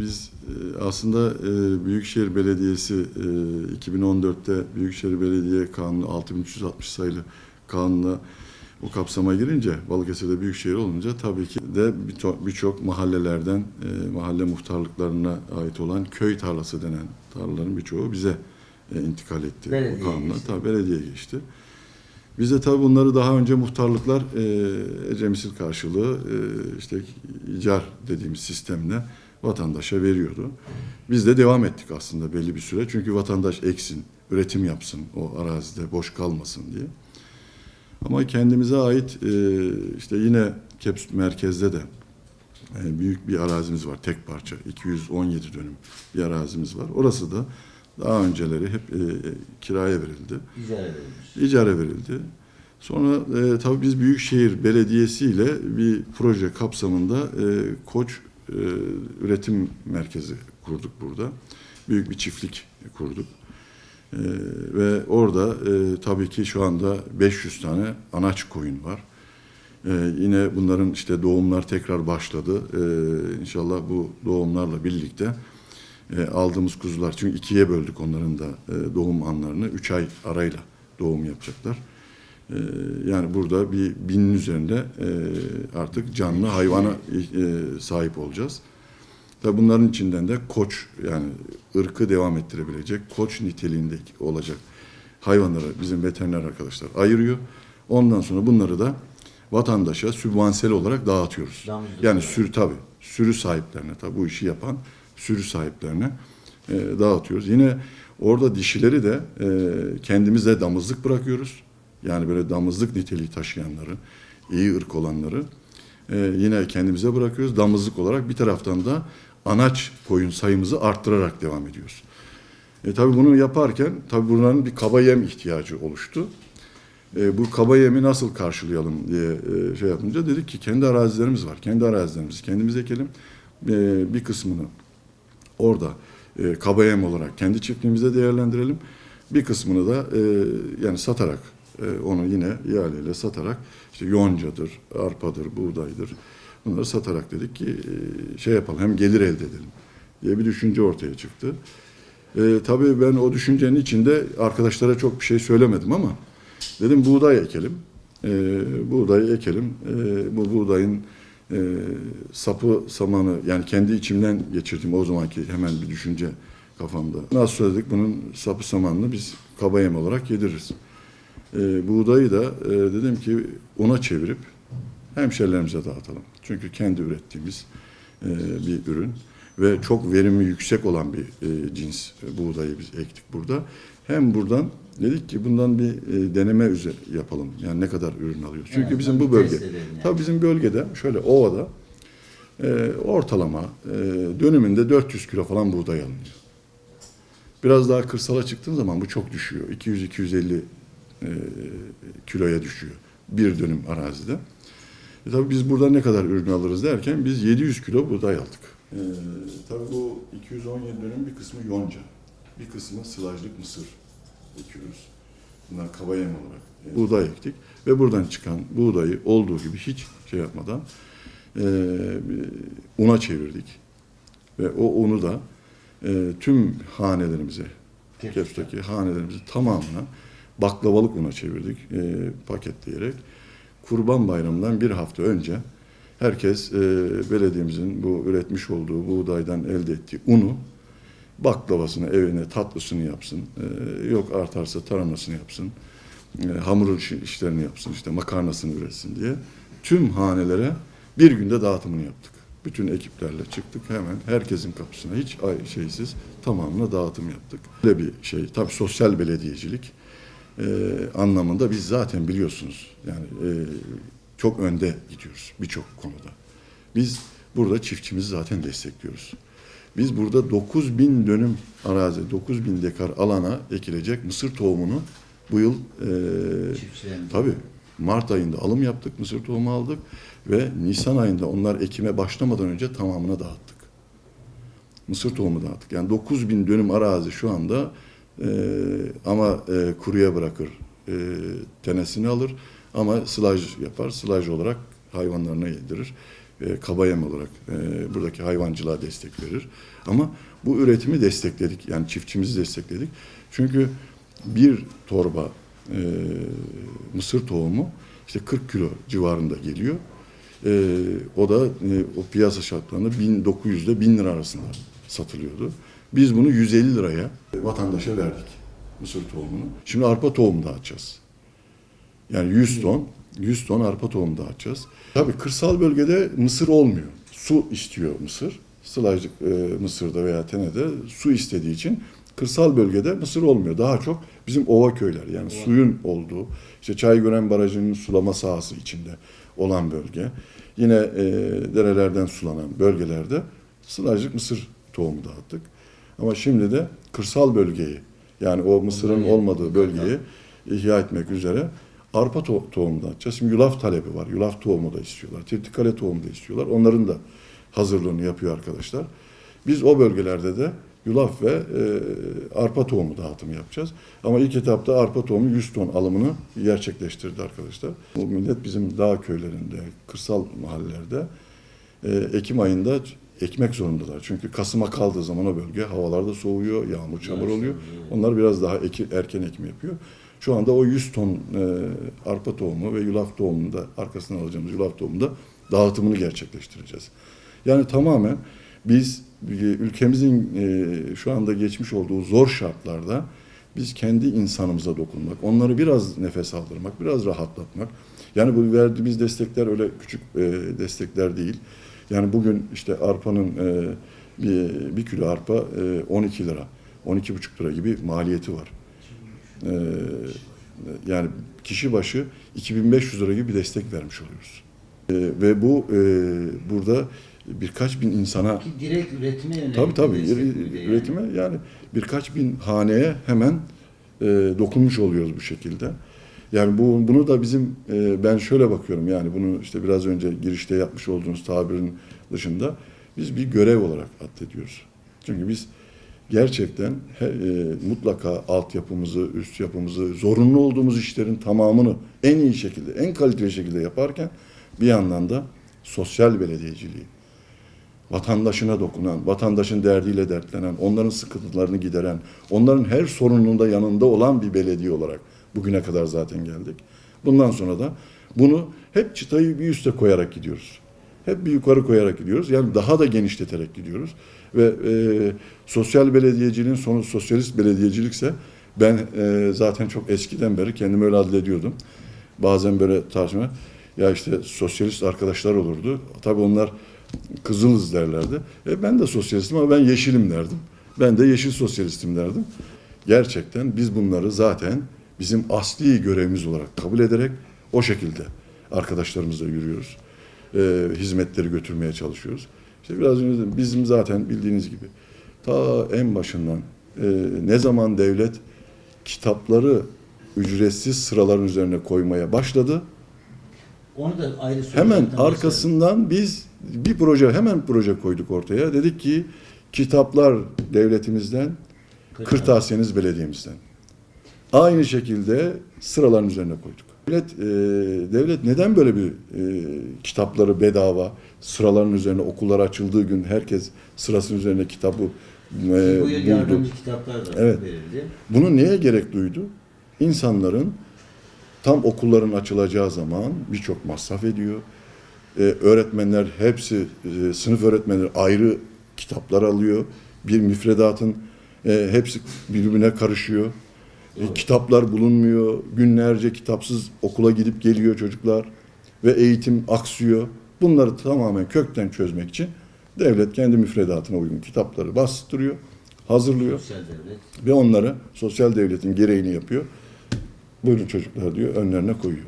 Biz e, aslında e, Büyükşehir Belediyesi e, 2014'te Büyükşehir Belediye Kanunu 6360 sayılı kanunla o kapsama girince Balıkesir'de büyükşehir olunca tabii ki de birçok mahallelerden e, mahalle muhtarlıklarına ait olan köy tarlası denen tarlaların birçoğu bize e, intikal etti. Belediyeye o kanunla geçti. tabii belediye geçti. Biz de tabii bunları daha önce muhtarlıklar e, ecemisil karşılığı e, işte icar dediğimiz sistemle vatandaşa veriyordu. Biz de devam ettik aslında belli bir süre. Çünkü vatandaş eksin, üretim yapsın, o arazide boş kalmasın diye. Ama kendimize ait e, işte yine KEPS merkezde de e, büyük bir arazimiz var. Tek parça, 217 dönüm bir arazimiz var. Orası da daha önceleri hep e, kiraya verildi. İcare verilmiş. İcara verildi. Sonra e, tabii biz Büyükşehir Belediyesi ile bir proje kapsamında e, Koç e, Üretim Merkezi kurduk burada. Büyük bir çiftlik kurduk. E, ve orada e, tabii ki şu anda 500 tane anaç koyun var. Yine bunların işte doğumlar tekrar başladı. E, inşallah bu doğumlarla birlikte aldığımız kuzular çünkü ikiye böldük onların da doğum anlarını. Üç ay arayla doğum yapacaklar. E, yani burada bir binin üzerinde e, artık canlı hayvana e, sahip olacağız. Tabi bunların içinden de koç yani ırkı devam ettirebilecek koç niteliğindeki olacak hayvanları bizim veteriner arkadaşlar ayırıyor. Ondan sonra bunları da vatandaşa sübvansiyel olarak dağıtıyoruz. Damızlık Yani sürü tabi sürü sahiplerine tabi bu işi yapan sürü sahiplerine e, dağıtıyoruz. Yine orada dişileri de e, kendimize damızlık bırakıyoruz. Yani böyle damızlık niteliği taşıyanları, iyi ırk olanları e, yine kendimize bırakıyoruz. Damızlık olarak bir taraftan da anaç koyun sayımızı arttırarak devam ediyoruz. E, tabii bunu yaparken tabii bunların bir kaba yem ihtiyacı oluştu. E, bu kaba yemi nasıl karşılayalım diye e, şey yapınca dedik ki kendi arazilerimiz var. Kendi arazilerimizi kendimiz ekelim. E, bir kısmını orada e, kaba yem olarak kendi çiftliğimizde değerlendirelim. Bir kısmını da e, yani satarak e, onu yine ihaleyle satarak işte yoncadır, arpadır, buğdaydır bunları satarak dedik ki e, şey yapalım hem gelir elde edelim diye bir düşünce ortaya çıktı. E, tabii ben o düşüncenin içinde arkadaşlara çok bir şey söylemedim ama dedim buğday ekelim. E, buğday ekelim. E, bu buğdayın e, sapı samanı yani kendi içimden geçirdim o zamanki hemen bir düşünce kafamda. Nasıl söyledik bunun sapı samanını biz kaba yem olarak yediririz. E, buğdayı da e, dedim ki una çevirip hemşerilerimize dağıtalım. Çünkü kendi ürettiğimiz e, bir ürün ve çok verimi yüksek olan bir e, cins e, buğdayı biz ektik burada. Hem buradan dedik ki bundan bir e, deneme üzeri yapalım. Yani ne kadar ürün alıyoruz. Çünkü Evet, bizim bu bölge, yani. tabii bizim bölgede şöyle ovada e, ortalama e, dönümünde 400 kilo falan buğday alınıyor. Biraz daha kırsala çıktığın zaman bu çok düşüyor. 200-250 e, kiloya düşüyor bir dönüm arazide. E tabii biz burada ne kadar ürün alırız derken biz 700 kilo buğday aldık. E, tabii bu 217 dönüm bir kısmı yonca, bir kısmı sılajlık mısır ekiyoruz. Bunlar kaba yem olarak e, buğday ektik ve buradan çıkan buğdayı olduğu gibi hiç şey yapmadan e, una çevirdik. Ve o unu da e, tüm hanelerimize, Keps'teki hanelerimizin tamamına baklavalık una çevirdik e, paketleyerek. Kurban Bayramı'ndan bir hafta önce herkes e, belediyemizin bu üretmiş olduğu buğdaydan elde ettiği unu baklavasını evine tatlısını yapsın. E, yok artarsa taramasını yapsın. E, hamur iş- işlerini yapsın işte makarnasını üretsin diye tüm hanelere bir günde dağıtımını yaptık. Bütün ekiplerle çıktık hemen herkesin kapısına hiç şeysiz tamamına dağıtım yaptık. Böyle bir şey tabii sosyal belediyecilik e, anlamında biz zaten biliyorsunuz yani e, çok önde gidiyoruz birçok konuda. Biz burada çiftçimizi zaten destekliyoruz. Biz burada 9 bin dönüm arazi, 9 bin dekar alana ekilecek mısır tohumunu bu yıl e, tabii Mart ayında alım yaptık, mısır tohumu aldık ve Nisan ayında onlar ekime başlamadan önce tamamına dağıttık. Mısır tohumu dağıttık. Yani 9 bin dönüm arazi şu anda e, ama e, kuruya bırakır, e, tenesini alır ama sılaj yapar, sılaj olarak hayvanlarına yedirir. e, kaba olarak e, buradaki hayvancılığa destek verir. Ama bu üretimi destekledik. Yani çiftçimizi destekledik. Çünkü bir torba e, mısır tohumu işte 40 kilo civarında geliyor. E, o da e, o piyasa şartlarında 1900 ile 1000 lira arasında satılıyordu. Biz bunu 150 liraya vatandaşa verdik mısır tohumunu. Şimdi arpa tohumu dağıtacağız. Yani 100 ton, 100 ton arpa tohumu dağıtacağız. Tabii kırsal bölgede mısır olmuyor. Su istiyor mısır. Sılajlık e, Mısır'da veya Tene'de su istediği için kırsal bölgede mısır olmuyor. Daha çok bizim ova köyler yani suyun olduğu, işte Çaygören Barajı'nın sulama sahası içinde olan bölge. Yine e, derelerden sulanan bölgelerde sılajlık mısır tohumu dağıttık. Ama şimdi de kırsal bölgeyi yani o mısırın olmadığı bölgeyi ihya etmek üzere arpa to- tohumu dağıtacağız. Şimdi yulaf talebi var. Yulaf tohumu da istiyorlar. Tirtikale tohumu da istiyorlar. Onların da hazırlığını yapıyor arkadaşlar. Biz o bölgelerde de yulaf ve e, arpa tohumu dağıtımı yapacağız. Ama ilk etapta arpa tohumu 100 ton alımını gerçekleştirdi arkadaşlar. Bu millet bizim dağ köylerinde, kırsal mahallelerde e, Ekim ayında ekmek zorundalar. Çünkü Kasım'a kaldığı zaman o bölge havalarda soğuyor, yağmur çamur oluyor. Onlar biraz daha eki, erken ekim yapıyor. Şu anda o 100 ton e, arpa tohumu ve yulaf tohumunu da arkasından alacağımız yulaf tohumunu da dağıtımını gerçekleştireceğiz. Yani tamamen biz e, ülkemizin e, şu anda geçmiş olduğu zor şartlarda biz kendi insanımıza dokunmak, onları biraz nefes aldırmak, biraz rahatlatmak. Yani bu verdiğimiz destekler öyle küçük e, destekler değil. Yani bugün işte arpanın e, bir, bir kilo arpa e, 12 lira, 12,5 lira gibi maliyeti var. E, yani kişi başı 2500 lira gibi bir destek vermiş oluyoruz. E, ve bu e, burada birkaç bin insana Ki direkt üretime yönelik. Tabii tabii. yani. Üretime yani birkaç bin haneye hemen e, dokunmuş oluyoruz bu şekilde. Yani bu bunu da bizim e, ben şöyle bakıyorum yani bunu işte biraz önce girişte yapmış olduğunuz tabirin dışında biz bir görev olarak addediyoruz. Çünkü biz gerçekten he- e, mutlaka altyapımızı, üst yapımızı, zorunlu olduğumuz işlerin tamamını en iyi şekilde, en kaliteli şekilde yaparken bir yandan da sosyal belediyeciliği, vatandaşına dokunan, vatandaşın derdiyle dertlenen, onların sıkıntılarını gideren, onların her sorununda yanında olan bir belediye olarak bugüne kadar zaten geldik. Bundan sonra da bunu hep çıtayı bir üste koyarak gidiyoruz. Hep bir yukarı koyarak gidiyoruz. Yani daha da genişleterek gidiyoruz. Ve e, sosyal belediyeciliğin sonu sosyalist belediyecilikse ben e, zaten çok eskiden beri kendimi öyle adlediyordum. Bazen böyle tartışma ya işte sosyalist arkadaşlar olurdu. Tabii onlar Kızılız derlerdi. E ben de sosyalistim ama ben yeşilim derdim. Ben de yeşil sosyalistim derdim. Gerçekten biz bunları zaten bizim asli görevimiz olarak kabul ederek o şekilde arkadaşlarımızla yürüyoruz. E, hizmetleri götürmeye çalışıyoruz. İşte biraz önce dedim, bizim zaten bildiğiniz gibi ta en başından e, ne zaman devlet kitapları ücretsiz sıraların üzerine koymaya başladı. Onu da ayrı Hemen arkasından biz bir proje hemen proje koyduk ortaya. Dedik ki kitaplar devletimizden, kırtasiyeniz belediyemizden. Aynı şekilde sıraların üzerine koyduk. Devlet, e, devlet neden böyle bir e, kitapları bedava sıraların üzerine okullar açıldığı gün herkes sırasının üzerine kitabı e, buldu. kitaplar da Evet. verildi. Bunu neye gerek duydu? İnsanların tam okulların açılacağı zaman birçok masraf ediyor. Ee, öğretmenler hepsi, e, sınıf öğretmenleri ayrı kitaplar alıyor. Bir müfredatın e, hepsi birbirine karışıyor. E, kitaplar bulunmuyor. Günlerce kitapsız okula gidip geliyor çocuklar. Ve eğitim aksıyor. Bunları tamamen kökten çözmek için devlet kendi müfredatına uygun kitapları bastırıyor, hazırlıyor Sosyal devlet. ve onları sosyal devletin gereğini yapıyor. Buyurun çocuklar diyor, önlerine koyuyor.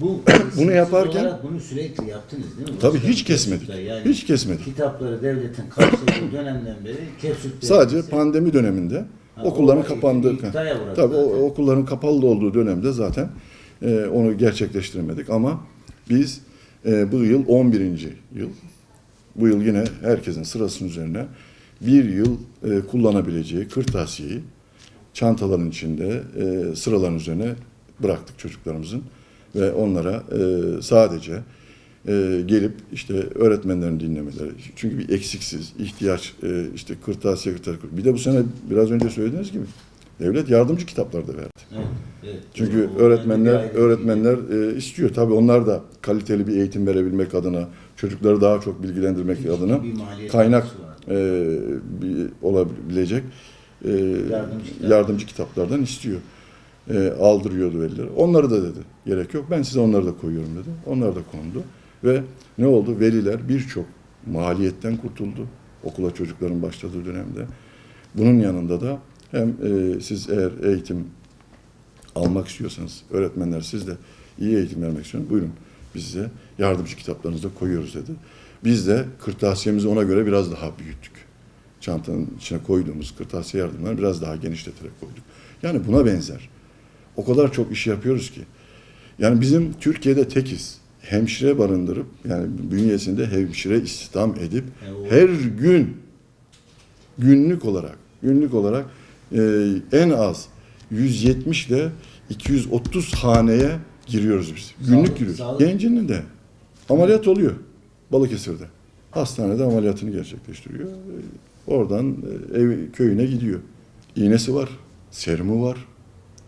Bu Bunu yaparken- bunu sürekli yaptınız değil mi? Tabii hiç kesmedik. Yani Hiç kesmedik. kitapları devletin karşıladığı dönemden beri Kesüp Sadece pandemi döneminde Ha, okulların kapandığı, tabii o, okulların kapalı olduğu dönemde zaten e, onu gerçekleştiremedik. Ama biz e, bu yıl 11. yıl, bu yıl yine herkesin sırasının üzerine bir yıl e, kullanabileceği kırtasiyeyi çantaların içinde e, sıraların üzerine bıraktık çocuklarımızın ve onlara e, sadece e, gelip işte öğretmenlerin dinlemeleri. Çünkü bir eksiksiz, ihtiyaç, e, işte kırtasiye, kırtasiye. Bir de bu sene biraz önce söylediğiniz gibi devlet yardımcı kitaplar da verdi. Evet, evet. Çünkü O- öğretmenler ayrı- öğretmenler e, istiyor. Tabii onlar da kaliteli bir eğitim verebilmek adına, çocukları daha çok bilgilendirmek adına bir maliyet kaynak e, bir, olabilecek e, Yardımcı kitap. yardımcı kitaplardan istiyor. E, aldırıyordu veliler. Onları da dedi. Gerek yok. Ben size onları da koyuyorum dedi. Onlar da kondu. Ve ne oldu? Veliler birçok maliyetten kurtuldu. Okula çocukların başladığı dönemde. Bunun yanında da hem e, siz eğer eğitim almak istiyorsanız, öğretmenler siz de iyi eğitim vermek istiyorsanız buyurun biz size yardımcı kitaplarınızı koyuyoruz dedi. Biz de kırtasiyemizi ona göre biraz daha büyüttük. Çantanın içine koyduğumuz kırtasiye yardımlarını biraz daha genişleterek koyduk. Yani buna benzer. O kadar çok iş yapıyoruz ki. Yani bizim Türkiye'de tekiz. Hemşire barındırıp yani bünyesinde hemşire istihdam edip E, her gün günlük olarak günlük olarak e, en az 170 ile 230 haneye giriyoruz biz. Günlük Sağlık- giriyoruz. sağlık- Gencinin de ameliyat oluyor Balıkesir'de. Hastanede ameliyatını gerçekleştiriyor. E, Oradan e, ev köyüne gidiyor. İğnesi var, serumu var,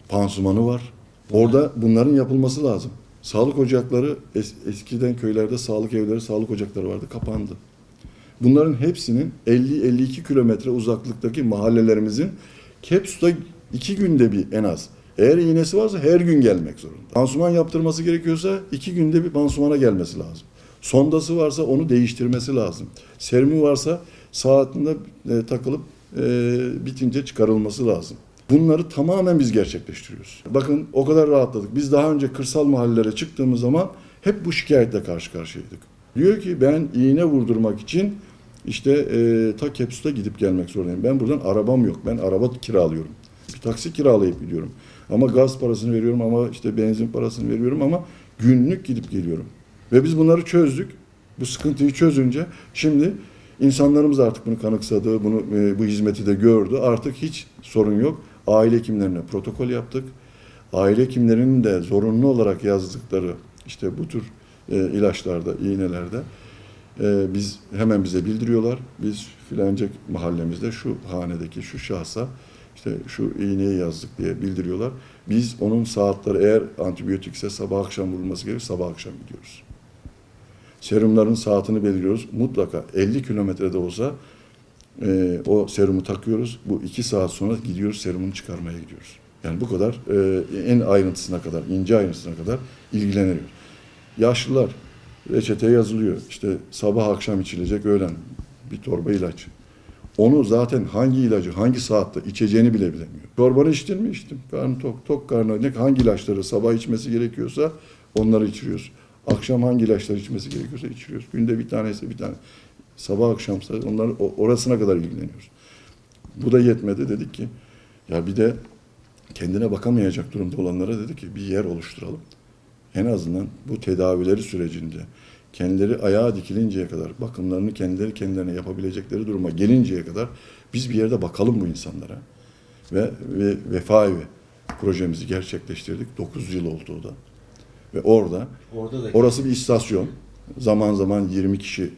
pansumanı var. Orada bunların yapılması lazım. Sağlık ocakları es- eskiden köylerde sağlık evleri, sağlık ocakları vardı, kapandı. Bunların hepsinin 50-52 kilometre uzaklıktaki mahallelerimizin Kepsut'a iki günde bir en az. Eğer iğnesi varsa her gün gelmek zorunda. Pansuman yaptırması gerekiyorsa iki günde bir pansumana gelmesi lazım. Sondası varsa onu değiştirmesi lazım. Serumu varsa saatinde e, takılıp e, bitince çıkarılması lazım. Bunları tamamen biz gerçekleştiriyoruz. Bakın o kadar rahatladık. Biz daha önce kırsal mahallelere çıktığımız zaman hep bu şikayetle karşı karşıyaydık. Diyor ki ben iğne vurdurmak için işte e, ta Kepsut'a gidip gelmek zorundayım. Ben buradan arabam yok. Ben araba kiralıyorum. Bir taksi kiralayıp gidiyorum. Ama gaz parasını veriyorum ama işte benzin parasını veriyorum ama günlük gidip geliyorum. Ve biz bunları çözdük. Bu sıkıntıyı çözünce şimdi insanlarımız artık bunu kanıksadı, bunu e, bu hizmeti de gördü. Artık hiç sorun yok. Aile hekimlerine protokol yaptık. Aile hekimlerinin de zorunlu olarak yazdıkları işte bu tür e, ilaçlarda, iğnelerde e, biz hemen bize bildiriyorlar. Biz filanca mahallemizde şu hanedeki şu şahsa işte şu iğneyi yazdık diye bildiriyorlar. Biz onun saatleri eğer antibiyotikse sabah akşam vurulması gerekir sabah akşam gidiyoruz. Serumların saatini belirliyoruz. Mutlaka 50 kilometrede olsa e, o serumu takıyoruz. Bu iki saat sonra gidiyoruz serumunu çıkarmaya gidiyoruz. Yani bu kadar e, en ayrıntısına kadar, ince ayrıntısına kadar ilgileniyoruz. Yaşlılar reçete yazılıyor. İşte sabah akşam içilecek öğlen bir torba ilaç. Onu zaten hangi ilacı hangi saatte içeceğini bile bilemiyor. Çorbanı içtin mi? İçtim. Karnı tok, tok karnı ne hangi ilaçları sabah içmesi gerekiyorsa onları içiriyoruz. Akşam hangi ilaçları içmesi gerekiyorsa içiriyoruz. Günde bir tanesi bir tane. Sabah akşamsa onları o- orasına kadar ilgileniyoruz. Bu da yetmedi dedik ki ya bir de kendine bakamayacak durumda olanlara dedik ki bir yer oluşturalım. En azından bu tedavileri sürecinde kendileri ayağa dikilinceye kadar bakımlarını kendileri kendilerine yapabilecekleri duruma gelinceye kadar biz bir yerde bakalım bu insanlara. Ve, ve Vefa Evi projemizi gerçekleştirdik. 9 yıl oldu o da. Ve orada Orada da Orası bir istasyon. Zaman zaman 20 kişi,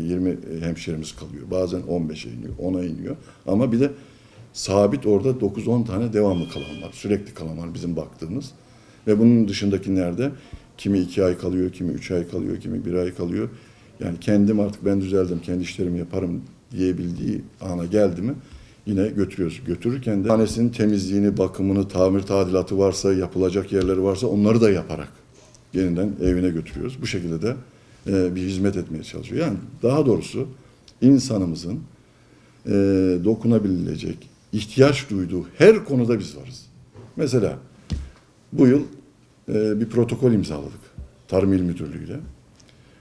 20 hemşerimiz kalıyor. Bazen 15'e iniyor, 10'a iniyor. Ama bir de sabit orada 9-10 tane devamlı kalan var. Sürekli kalan var bizim baktığımız. Ve bunun dışındakilerde kimi 2 ay kalıyor, kimi 3 ay kalıyor, kimi 1 ay kalıyor. Yani kendim artık ben düzeldim, kendi işlerimi yaparım diyebildiği ana geldi mi yine götürüyoruz. Götürürken de hanesinin temizliğini, bakımını, tamir tadilatı varsa, yapılacak yerleri varsa onları da yaparak yeniden evine götürüyoruz. Bu şekilde de e, bir hizmet etmeye çalışıyor. Yani daha doğrusu insanımızın e, dokunabilecek, ihtiyaç duyduğu her konuda biz varız. Mesela bu yıl e, bir protokol imzaladık Tarım İl Müdürlüğü ile.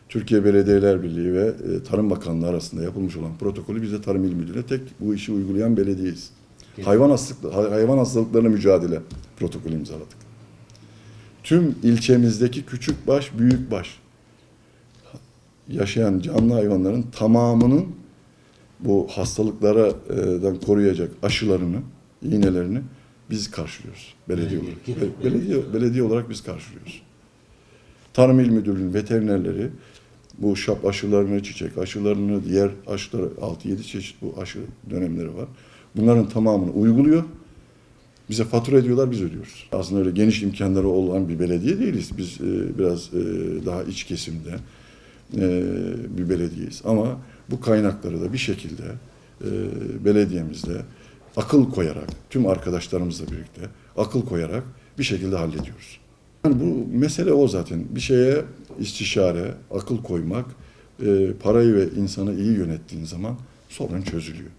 Türkiye Belediyeler Birliği ve e, Tarım Bakanlığı arasında yapılmış olan protokolü biz de Tarım İl Müdürlüğü'ne tek bu işi uygulayan belediyeyiz. Hayvan hastalıkları, hayvan hastalıklarına mücadele protokolü imzaladık tüm ilçemizdeki küçük baş, büyük baş yaşayan canlı hayvanların tamamının bu hastalıklardan koruyacak aşılarını, iğnelerini biz karşılıyoruz belediye Belediye, olarak. Belediye, belediye olarak biz karşılıyoruz. Tarım İl Müdürlüğü'nün veterinerleri bu şap aşılarını, çiçek aşılarını, diğer aşıları 6-7 çeşit bu aşı dönemleri var. Bunların tamamını uyguluyor. Bize fatura ediyorlar, biz ödüyoruz. Aslında öyle geniş imkanları olan bir belediye değiliz. Biz e, biraz e, daha iç kesimde e, bir belediyeyiz. Ama bu kaynakları da bir şekilde e, belediyemizde akıl koyarak, tüm arkadaşlarımızla birlikte akıl koyarak bir şekilde hallediyoruz. Yani bu mesele o zaten. Bir şeye istişare, akıl koymak, e, parayı ve insanı iyi yönettiğin zaman sorun çözülüyor.